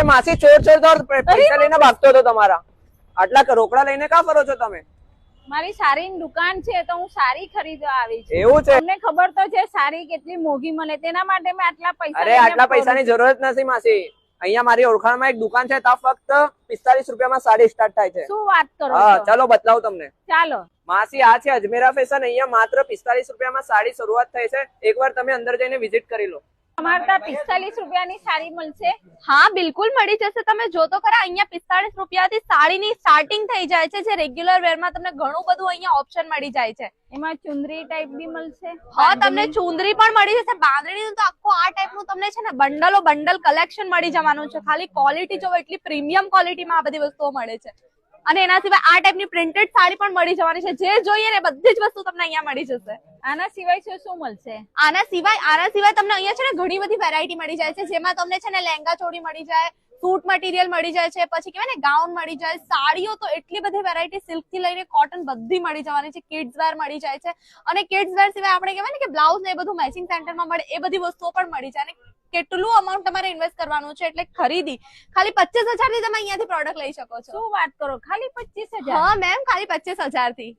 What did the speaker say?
અરે માસી ચોર ચોર ચોર પૈસા લઈને ભાગતો હતો તમારા. આટલા રોકડા લઈને કા ફરો છો તમે? મારી સારી દુકાન છે તો હું સારી ખરીદવા આવી છું. એવું છે? તમને ખબર તો છે સારી કેટલી મોંઘી મળે. તેના માટે મેં આટલા પૈસા અરે આટલા પૈસાની જરૂરત નથી માસી. અહીંયા મારી ઓળખાણમાં એક દુકાન છે ત્યાં ફક્ત પિસ્તાલીસ રૂપિયામાં સાડી સ્ટાર્ટ થાય છે. શું વાત કરો હા ચાલો બતાવું તમને. ચાલો. માસી આ છે અજમેરા ફેશન અહીંયા માત્ર પિસ્તાલીસ રૂપિયામાં સાડી શરૂઆત થઈ છે. એકવાર તમે અંદર જઈને વિઝિટ કરી લો. અમારે ત્યાં પિસ્તાલીસ રૂપિયાની સાડી મળશે? હા બિલકુલ મળી જશે. તમે જો તો ખરા અહીંયા પિસ્તાળીસ રૂપિયાથી સાડીની સ્ટાર્ટિંગ થઈ જાય છે. જે રેગ્યુલર વેરમાં તમને ઘણું બધું અહીંયા ઓપ્શન મળી જાય છે. એમાં ચુંદરી ટાઈપ બી મળશે? હા તમને ચુંદરી પણ મળી જશે. બાંધણીનું તો આખું આ ટાઈપનું તમને છે ને બંડલો બંડલ કલેક્શન મળી જવાનું છે. ખાલી ક્વોલિટી જો એટલી પ્રીમિયમ ક્વોલિટીમાં આ બધી વસ્તુઓ મળે છે. અને એના સિવાય આ ટાઈપની પ્રિન્ટેડ સાડી પણ મળી જવાની છે. જે જોઈએ ને બધી જ વસ્તુ તમને અહીંયા મળી જશે. આના સિવાય છે શું મળશે? આના સિવાય આના સિવાય તમને અહીંયા છે ને ઘણી બધી વેરાયટી મળી જાય છે. જેમાં તમને છે ને લેંગા ચોળી મળી જાય સૂટ મટીરિયલ મળી જાય છે પછી કહેવાય ને ગાઉન મળી જાય સાડીઓ તો એટલી બધી વેરાયટી સિલ્કથી લઈને કોટન બધી મળી જવાની છે કિડ્સ વેર મળી જાય છે. અને કિડ્સ વેર સિવાય આપણે કહેવાય ને કે બ્લાઉઝ ને એ બધું મેચિંગ સેન્ટરમાં મળે એ બધી વસ્તુઓ પણ મળી જાય. ને કેટલું અમાઉન્ટ તમારે ઇન્વેસ્ટ કરવાનું છે એટલે ખરીદી. ખાલી પચીસ હજારથી તમે અહીંયાથી પ્રોડક્ટ લઈ શકો છો. શું વાત કરો? ખાલી પચીસ હજાર? હા મેમ ખાલી પચીસ હજારથી